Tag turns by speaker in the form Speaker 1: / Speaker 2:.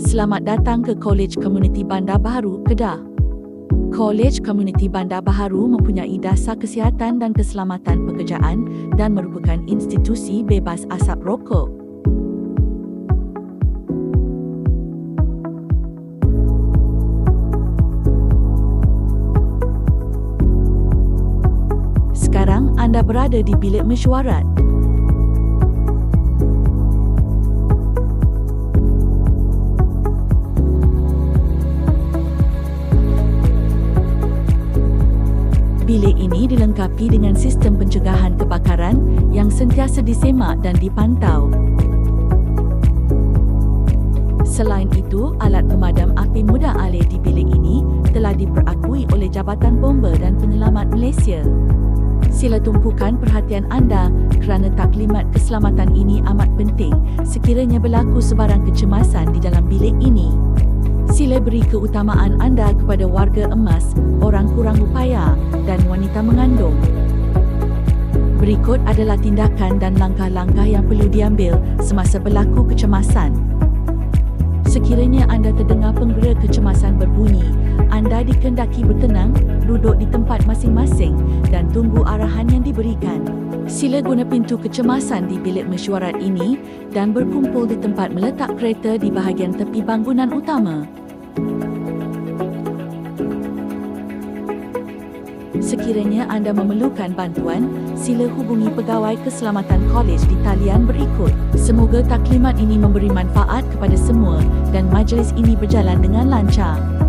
Speaker 1: Selamat datang ke College Community Bandar Baharu, Kedah. College Community Bandar Baharu mempunyai dasar kesihatan dan keselamatan pekerjaan dan merupakan institusi bebas asap rokok. Sekarang anda berada di bilik mesyuarat. Bilik ini dilengkapi dengan sistem pencegahan kebakaran yang sentiasa disemak dan dipantau. Selain itu, alat pemadam api mudah alih di bilik ini telah diperakui oleh Jabatan Bomba dan Penyelamat Malaysia. Sila tumpukan perhatian anda kerana taklimat keselamatan ini amat penting sekiranya berlaku sebarang kecemasan di dalam bilik ini. Sila beri keutamaan anda kepada warga emas, orang kurang upaya wanita mengandung. Berikut adalah tindakan dan langkah-langkah yang perlu diambil semasa berlaku kecemasan. Sekiranya anda terdengar penggera kecemasan berbunyi, anda dikendaki bertenang, duduk di tempat masing-masing dan tunggu arahan yang diberikan. Sila guna pintu kecemasan di bilik mesyuarat ini dan berkumpul di tempat meletak kereta di bahagian tepi bangunan utama. Sekiranya anda memerlukan bantuan, sila hubungi pegawai keselamatan kolej di talian berikut. Semoga taklimat ini memberi manfaat kepada semua dan majlis ini berjalan dengan lancar.